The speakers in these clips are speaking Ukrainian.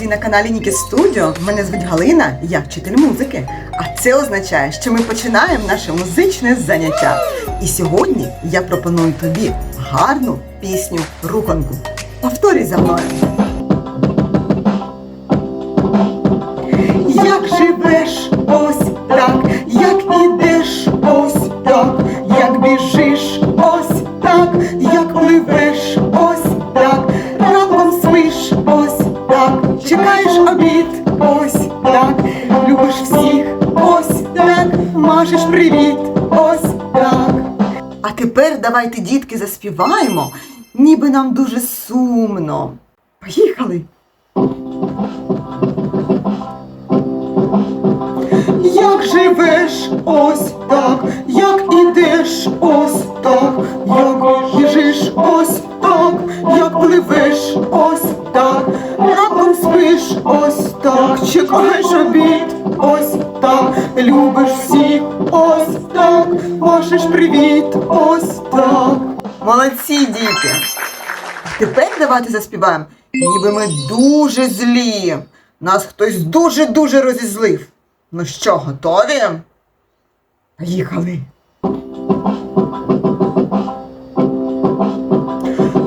Ти на каналі Нікі Студіо. Мене звуть Галина, я вчитель музики. А це означає, що ми починаємо наше музичне заняття. І сьогодні я пропоную тобі гарну пісню руханку. Повторюй за мною. Як живеш ось так, як ідеш ось так, як біжиш ось так, машеш привіт. Ось так. А тепер давайте, дітки, заспіваємо, ніби нам дуже сумно. Поїхали! Як живеш? Ось так, як ідеш? Ось так, як біжиш? Ось так, як пливеш? Ось так, ранком спиш? Ось так, чекаєш обід ось так, любиш всіх ось так, машеш привіт ось так. Молодці, діти! Тепер давайте заспіваємо, ніби ми дуже злі. Нас хтось дуже-дуже розізлив. Ну що, готові? Поїхали.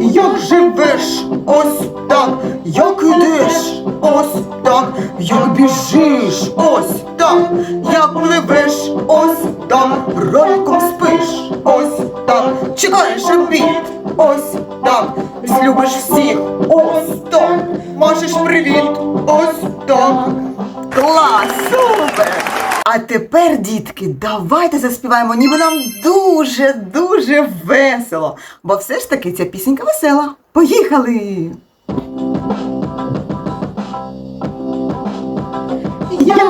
Як живеш ось так, як ідеш ось так, як біжиш ось так, як пливеш ось так, ранком спиш ось так, чекаєш обід ось так, злюбиш всіх ось так, машеш привіт ось так. Клас! Супер! А тепер, дітки, давайте заспіваємо, ніби нам дуже-дуже весело. Бо все ж таки ця пісенька весела. Поїхали!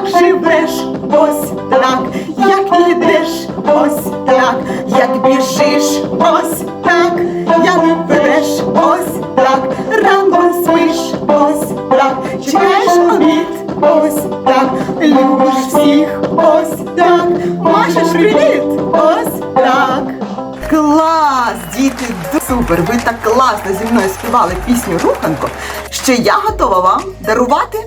Як живеш ось так, як ідеш ось так, як біжиш ось так, як ведеш ось так, ранком спиш ось так, чекаєш обід ось так, любиш всіх ось так, машеш привіт ось так. Клас, діти, супер! Ви так класно зі мною співали пісню Руханко, що я готова вам дарувати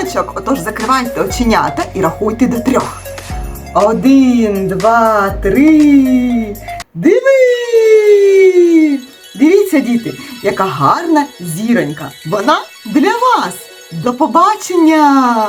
подаруночок. Отож закривайте оченята і рахуйте до трьох. Один, два, три. Диви! Дивіться, діти, яка гарна зіронька. Вона для вас. До побачення!